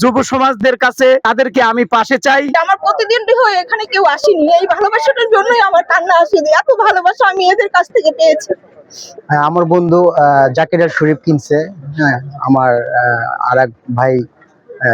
যুব সমাজদের কাছে তাদেরকে আমি পাশে চাই। আমার প্রতিদিন হয়ে এখানে কেউ আসেনি। এই ভালোবাসাটার জন্যই আমার কান্না আসেনি। এত ভালোবাসা আমি এদের কাছ থেকে পেয়েছি। হ্যাঁ, আমার বন্ধু আহ, জাকিরা শরীফ কিনছে। হ্যাঁ আমার আর এক ভাই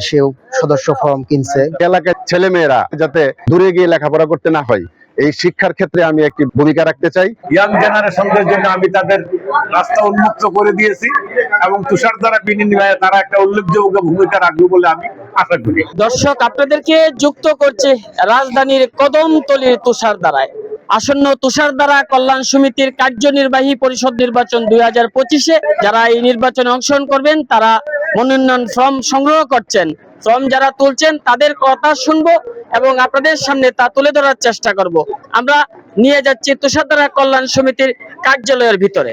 সেও সদস্য ফর্ম কিনছে। এলাকার ছেলে মেয়েরা যাতে দূরে গিয়ে লেখাপড়া করতে না হয়। এই শিক্ষার ক্ষেত্রে আমি একটি ভূমিকা রাখতে চাই। ইয়াং জেনারেশনদের জন্য আমি তাদের রাস্তা উন্মুক্ত করে দিয়েছি এবং তুষার দ্বারা বিনিময়ে তারা একটা উল্লেখযোগ্য ভূমিকা রাখবে বলে আমি আশা করি। দর্শক আপনাদেরকে যুক্ত করছে রাজধানীর কদমতলির তুষার দ্বারায়। আসন্ন তুষার দ্বারা কল্যাণ সমিতির কার্যনির্বাহী পরিষদ নির্বাচন দুই হাজার পঁচিশে যারা এই নির্বাচনে অংশগ্রহণ করবেন তারা মনোনয়ন ফর্ম সংগ্রহ করছেন। ফর্ম যারা তুলছেন, তাদের কথা শুনব এবং আপনাদের সামনে তা তুলে ধরার চেষ্টা করব। আমরা নিয়ে যাচ্ছি তুষারধারা কল্যাণ সমিতির কার্যালয়ের ভিতরে।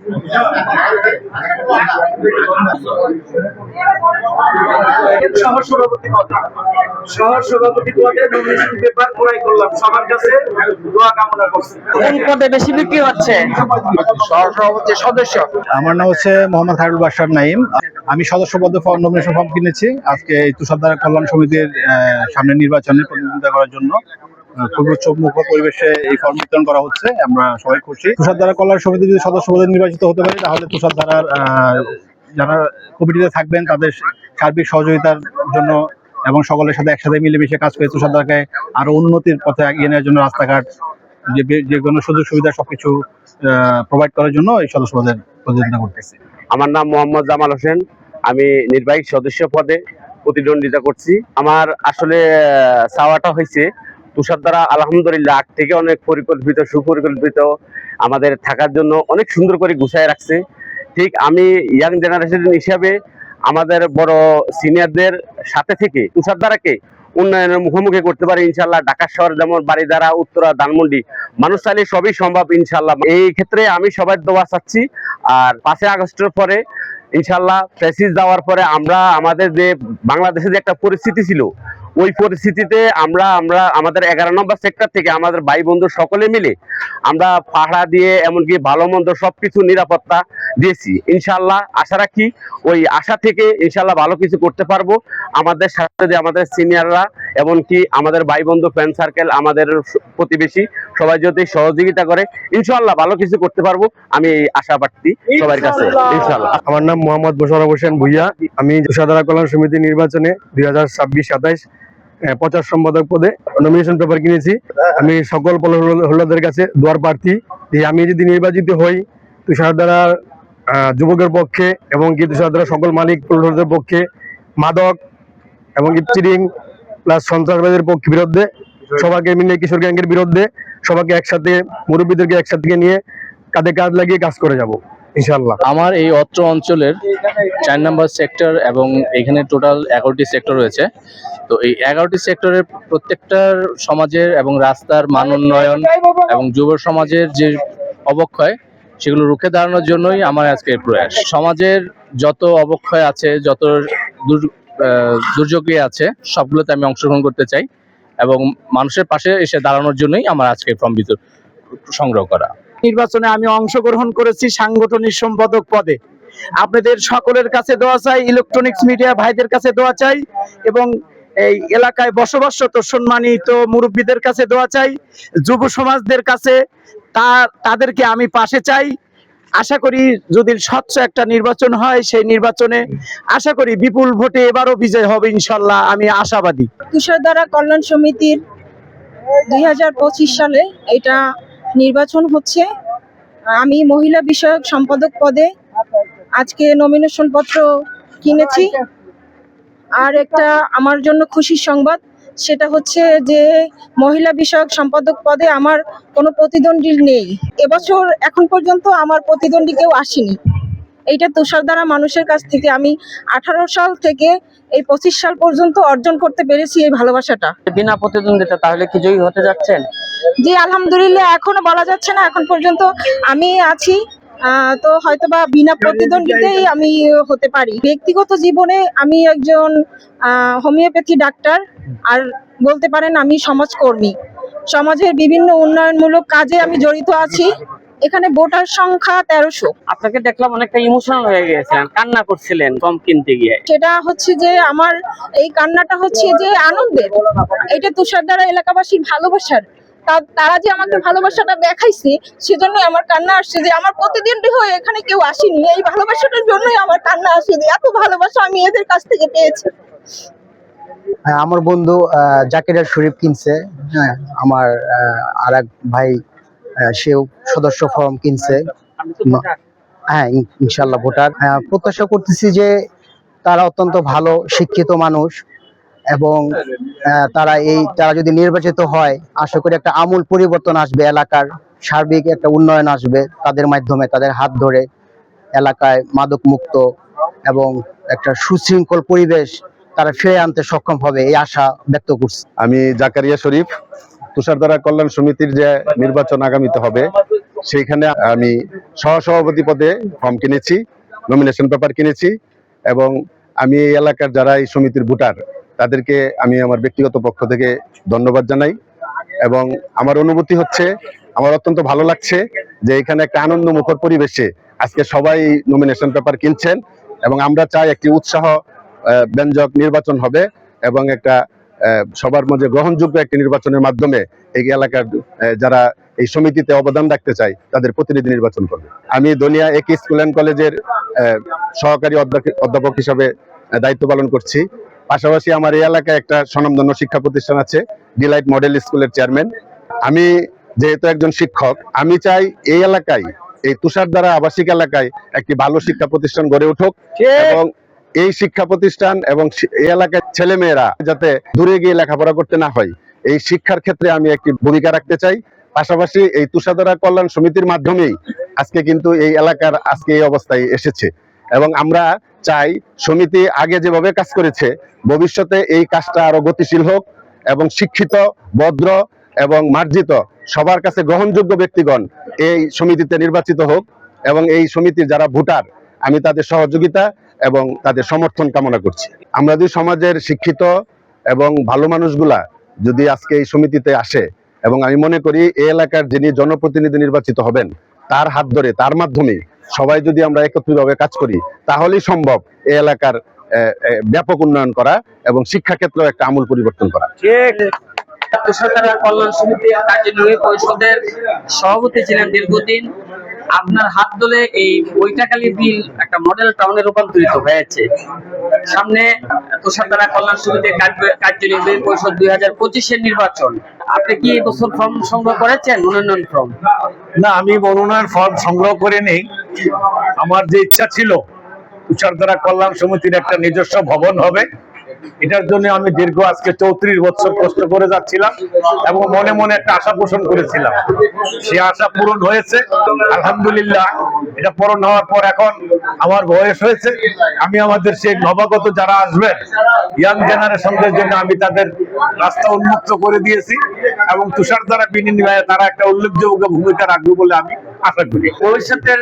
শহর সভাপতি পদে নমিনেশন পেপার ক্রয় করলাম সবার কাছে। দোয়া কামনা করছি কোন পদে বেশি বিক্রি হচ্ছে সহসভাপতি সদস্য। আমার নাম হচ্ছে মোহাম্মদ হারুল বাসার নাইম আমি সদস্য পদে নমিনেশন ফর্ম কিনেছি। আজকে এই তুষারধারা কল্যাণ সমিতির সামনে নির্বাচনে প্রতিদ্বন্দ্বিতা করার জন্য। আহ, খুব পরিবেশে এই ফর্ম বিতরণ করা হচ্ছে। আমরা সবাই খুশি। তুষারধারা কল্যাণ সমিতি যদি সদস্য পদে নির্বাচিত হতে পারে তাহলে তুষারধারার যারা কমিটিতে থাকবেন তাদের সার্বিক সহযোগিতার জন্য এবং সকলের সাথে একসাথে মিলেমিশে কাজ করে তুষারধারাকে আরও উন্নতির পথে এগিয়ে নেওয়ার জন্য রাস্তাঘাট যে যে কোনো সুযোগ সুবিধা সবকিছু প্রোভাইড করার জন্য এই সদস্য পদের প্রতিদ্বন্দ্বিতা করতেছি। আমার নাম মোহাম্মদ জামাল হোসেন। আমি নির্বাহী সদস্য পদে প্রতিদ্বন্দ্বিতা করছি। আমার আসলে চাওয়াটা হয়েছে তুষার দ্বারা আলহামদুলিল্লাহ আগ থেকে অনেক পরিকল্পিত, সুপরিকল্পিত আমাদের থাকার জন্য অনেক সুন্দর করে গুছায় রাখছে। ঠিক আমি ইয়াং জেনারেশন হিসাবে আমাদের বড় সিনিয়রদের সাথে থেকে তুষার দ্বারাকে উন্নয়নের মুখোমুখি করতে পারি ইনশাল্লাহ ঢাকা শহর যেমন বাড়িধারা উত্তরা, ধানমন্ডি, মানুষ চাইলে সবই সম্ভব ইনশাল্লাহ এই ক্ষেত্রে আমি সবার দোয়া চাচ্ছি। আর পাঁচই আগস্টের পরে ইনশাল্লাহ প্রেসিস দেওয়ার পরে আমরা আমাদের যে বাংলাদেশে যে একটা পরিস্থিতি ছিল ওই পরিস্থিতিতে আমরা আমরা আমাদের এগারো নম্বর সেক্টর থেকে আমাদের ভাই বন্ধু সকলে মিলে আমরা পাহাড়া দিয়ে, এমনকি ভালো মন্দ সব কিছু নিরাপত্তা দিয়েছি। ইনশাল্লাহ আশা রাখি ওই আশা থেকে ইনশাল্লাহ ভালো কিছু করতে পারব। আমাদের সাথে আমাদের সিনিয়ররা এমনকি আমাদের ভাই বন্ধু ফ্রেন্ড সার্কেল আমাদের প্রতিবেশী সবাই যদি সহযোগিতা করে ইনশাল্লাহ ভালো কিছু করতে পারব। আমি এই আশাবাদী সবার কাছে। ইনশাল্লাহ আমার নাম মোহাম্মদ মোশারফ হোসেন ভুইয়া। আমি সাধারণ কল্যাণ সমিতি নির্বাচনে দুই হাজার ছাব্বিশ সাতাইশ প্রচার সম্পাদক পদে নমিনেশন পেপার কিনেছি। আমি সকল হোল্ডারদের কাছে দোয়ার প্রার্থী। যে আমি যদি নির্বাচিত হই তুষার দ্বারা যুবকের পক্ষে এবং কি তুষার দ্বারা সকল মালিক হোল্ডারদের পক্ষে মাদক এবং চিরিং প্লাস সন্ত্রাসবাদের পক্ষে বিরুদ্ধে, সবাইকে মিলে কিশোর গ্যাংয়ের বিরুদ্ধে, সবাইকে একসাথে, মুরব্বীদেরকে একসাথে নিয়ে কাঁধে কাঁধ লাগিয়ে কাজ করে যাব ইনশাল্লাহ আমার এই অত্র অঞ্চলের চার নম্বর সেক্টর এবং এখানে টোটাল এগারোটি সেক্টর রয়েছে। তো এই এগারোটি সেক্টরের প্রত্যেকটার সমাজের এবং রাস্তার মান উন্নয়ন এবং যুব সমাজের যে অবক্ষয়, সেগুলো রুখে দাঁড়ানোর জন্যই আমার আজকে প্রয়াস। সমাজের যত অবক্ষয় আছে, যত দুর্যোগী আছে, সবগুলোতে আমি অংশগ্রহণ করতে চাই এবং মানুষের পাশে এসে দাঁড়ানোর জন্যই আমার আজকে ফর্ম বিতর সংগ্রহ করা। নির্বাচনে আমি অংশগ্রহণ করেছি সাংগঠনিক সম্পাদক পদে। আপনাদের সকলের কাছে দোয়া চাই ইলেকট্রনিক্স মিডিয়া ভাইদের কাছে দোয়া চাই এবং এই এলাকায় বসবাসরত সম্মানিত মুরব্বীদের কাছে দোয়া চাই, যুব সমাজদের কাছে তা তাদেরকে আমি পাশে চাই। আশা করি যদি স্বচ্ছ একটা নির্বাচন হয়, সেই নির্বাচনে আশা করি বিপুল ভোটে এবারও বিজয় হবে ইনশাল্লাহ, আমি আশাবাদী। তুষারধারা কল্যাণ সমিতির দুই হাজার পঁচিশ সালে এটা নির্বাচন হচ্ছে। আমি মহিলা বিষয়ক সম্পাদক পদে আজকে নমিনেশন পত্র কিনেছি। আর একটা আমার জন্য খুশির সংবাদ সেটা হচ্ছে যে মহিলা বিষয়ক সম্পাদক পদে আমার কোনো প্রতিদ্বন্দ্বী নেই। এবছর এখন পর্যন্ত আমার প্রতিদ্বন্দ্বী কেউ আসেনি। এইটা তুষার দ্বারা মানুষের কাছ থেকে আমি আঠারো সাল থেকে এই পঁচিশ সাল পর্যন্ত অর্জন করতে পেরেছি এই ভালোবাসাটা। বিনা প্রতিদ্বন্দ্বিতা তাহলে কি জয়ী হতে যাচ্ছেন? জি আলহামদুলিল্লাহ এখনও বলা যাচ্ছে না। এখন পর্যন্ত আমি আছি। তো হয়তোবা বিনা প্রতিদ্বন্দ্বিতেই আমি হতে পারি। ব্যক্তিগত জীবনে আমি একজন আহ, হোমিওপ্যাথি ডাক্তার। আর বলতে পারেন আমি সমাজকর্মী। সমাজের বিভিন্ন উন্নয়নমূলক কাজে আমি জড়িত আছি। এখানে ভোটার সংখ্যা তেরোশো। আপনাকে দেখলাম অনেকটা ইমোশনাল হয়ে গিয়েছিলেন কান্না করছিলেন কম কিনতে গিয়ে। সেটা হচ্ছে যে আমার এই কান্নাটা হচ্ছে যে আনন্দের। এটা তুষার দ্বারা এলাকাবাসীর ভালোবাসার তারা যে আমাকে ভালোবাসাটা দেখাইছে সেজন্য আমার কান্না আসছে যে আমার প্রতিদ্বন্দ্বী হয়ে এখানে কেউ আসেনি। এই ভালোবাসাটার জন্যই আমার কান্না আসে যে এত ভালোবাসা আমি এদের কাছ থেকে পেয়েছি। হ্যাঁ, আমার বন্ধু জাকিরা শরীফ কিনছে। হ্যাঁ আমার আর এক ভাই সেও সদস্য ফর্ম কিনছে। হ্যাঁ ইনশাল্লাহ ভোটার। প্রত্যাশা করতেছি যে তারা অত্যন্ত ভালো শিক্ষিত মানুষ। এবং তারা এই তারা যদি নির্বাচিত হয় আশা করি একটা আমূল পরিবর্তন আসবে এলাকার সার্বিক একটা উন্নয়ন আসবে তাদের মাধ্যমে তাদের হাত ধরে এলাকায় মাদক মুক্ত এবং একটা সুশৃঙ্খল পরিবেশ তারা ফিরে আনতে সক্ষম হবে এই আশা ব্যক্ত করছি। আমি জাকারিয়া শরীফ তুষারধারা কল্যাণ সমিতির যে নির্বাচন আগামীতে হবে সেইখানে আমি সহসভাপতি পদে ফর্ম কিনেছি নমিনেশন পেপার কিনেছি এবং আমি এই এলাকার যারা এই সমিতির ভোটার তাদেরকে আমি আমার ব্যক্তিগত পক্ষ থেকে ধন্যবাদ জানাই এবং আমার অনুভূতি হচ্ছে, আমার অত্যন্ত ভালো লাগছে যে এখানে একটা আনন্দ মুখর পরিবেশে আজকে সবাই নমিনেশন পেপার কিনছেন এবং আমরা চাই একটি উৎসাহ ব্যঞ্জক নির্বাচন হবে এবং একটা সবার মধ্যে গ্রহণযোগ্য একটি নির্বাচনের মাধ্যমে এই এলাকার যারা এই সমিতিতে অবদান রাখতে চায় তাদের প্রতিনিধি নির্বাচন করবে। আমি দনিয়া এক স্কুল অ্যান্ড কলেজের সহকারী অধ্যাপক হিসাবে দায়িত্ব পালন করছি। পাশাপাশি আমার এই এলাকায় একটা স্বনামধন্য শিক্ষা প্রতিষ্ঠান আছে ডিলাইট মডেল স্কুলের চেয়ারম্যান আমি যেহেতু একজন শিক্ষক আমি চাই এই এলাকায় এই তুষারধারা আবাসিক এলাকায় একটি ভালো শিক্ষা প্রতিষ্ঠান গড়ে উঠুক এবং এই শিক্ষা প্রতিষ্ঠান এবং এই এলাকার ছেলে মেয়েরা যাতে দূরে গিয়ে লেখাপড়া করতে না হয় এই শিক্ষার ক্ষেত্রে আমি একটি ভূমিকা রাখতে চাই। পাশাপাশি এই তুষারধারা কল্যাণ সমিতির মাধ্যমেই আজকে কিন্তু এই এলাকার আজকে এই অবস্থায় এসেছে। এবং আমরা চাই সমিতি আগে যেভাবে কাজ করেছে, ভবিষ্যতে এই কাজটা আরও গতিশীল হোক এবং শিক্ষিত, ভদ্র এবং মার্জিত সবার কাছে গ্রহণযোগ্য ব্যক্তিগণ এই সমিতিতে নির্বাচিত হোক এবং এই সমিতির যারা ভোটার, আমি তাদের সহযোগিতা এবং তাদের সমর্থন কামনা করছি। আমরা যদি সমাজের শিক্ষিত এবং ভালো মানুষগুলা যদি আজকে এই সমিতিতে আসে এবং আমি মনে করি, এই এলাকার যিনি জনপ্রতিনিধি নির্বাচিত হবেন, তার হাত ধরে, তার মাধ্যমে সবাই যদি আমরা একত্রিতভাবে কাজ করি তাহলেই সম্ভব এই এলাকার ব্যাপক উন্নয়ন করা এবং শিক্ষাক্ষেত্রেও একটা আমূল পরিবর্তন করা। তুষারধারা কল্যাণ সমিতির কার্যনির্বাহী পরিষদের সভাপতি ছিলেন দীর্ঘদিন। আপনার হাত ধরে এই বিল একটা মডেল টাউনে রূপান্তরিত হয়েছে। সামনে তুষারধারা কল্যাণ সমিতির কার্য- কার্যনির্বাহী পরিষদ দুই হাজার পঁচিশের নির্বাচন। আপনি কি এই বছর ফর্ম সংগ্রহ করেছেন মনোনয়ন ফর্ম না আমি মনোনয়ন ফর্ম সংগ্রহ করে নেই আমার যে ইচ্ছা ছিল, তুষারধারা কল্যাণ সমিতির একটা নিজস্ব ভবন হবে। এটার জন্য আমি দীর্ঘ আজকে চৌত্রিশ বছর কষ্ট করে যাচ্ছিলাম এবং মনে মনে একটা আশা পোষণ করেছিলাম। সে আশা পূরণ হয়েছে, আলহামদুলিল্লাহ। এটা পূরণ হওয়ার পর এখন আমার বয়স হয়েছে। আমি আমাদের সেই নবাগত যারা আসবেন, ইয়াং জেনারেশনদের জন্য আমি তাদের রাস্তা উন্মুক্ত করে দিয়েছি এবং তুষার দ্বারা বিনিময়ে তারা একটা উল্লেখযোগ্য ভূমিকা রাখবে বলে আমি ভবিষ্যতের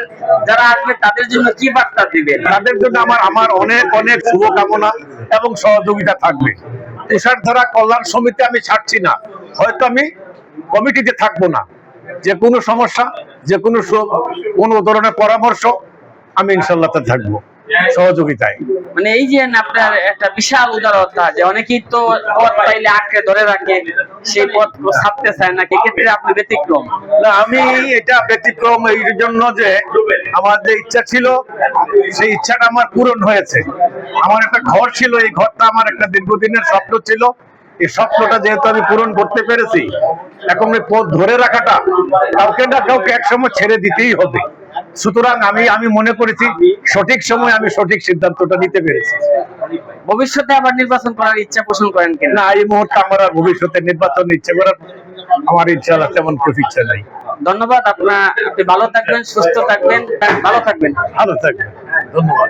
যারা আসবে, তাদের জন্য কি বার্তা দিবেন তাদের জন্য আমার আমার অনেক অনেক শুভকামনা এবং সহযোগিতা থাকবে। তুষারধারা কল্যাণ সমিতি আমি ছাড়ছি না। হয়তো আমি কমিটিতে থাকব না। যে কোনো সমস্যা, যে কোনো কোনো ধরনের পরামর্শ আমি ইনশাল্লাতে থাকব। সহযোগিতায়। মানে এই যে আপনার একটা বিশাল উদারতা যে অনেকেই তো পথ পাইলে আঁকড়ে ধরে রাখে সেই পথ ছাড়তে চায় না এক্ষেত্রে আপনি ব্যতিক্রম। না আমি এটা ব্যতিক্রম এই জন্য যে আমার যে ইচ্ছা ছিল সেই ইচ্ছাটা আমার পূরণ হয়েছে। আমার একটা ঘর ছিল এই ঘরটা আমার একটা দীর্ঘদিনের স্বপ্ন ছিল। এই স্বপ্নটা যেহেতু আমি পূরণ করতে পেরেছি এখন এই পথ ধরে রাখাটা কাউকে না কাউকে একসময় ছেড়ে দিতেই হবে। সুতরাং আমি আমি মনে করেছি সঠিক সময় আমি সঠিক সিদ্ধান্তটা নিতে পেরেছি। ভবিষ্যতে আবার নির্বাচন করার ইচ্ছা পোষণ করেন কেন? না এই মুহূর্তে আমার আর ভবিষ্যতে নির্বাচন ইচ্ছে করার আমার ইচ্ছা তেমন কিছু ইচ্ছা নাই। ধন্যবাদ আপনার আপনি ভালো থাকবেন সুস্থ থাকবেন ভালো থাকবেন। ভালো থাকবেন। ধন্যবাদ।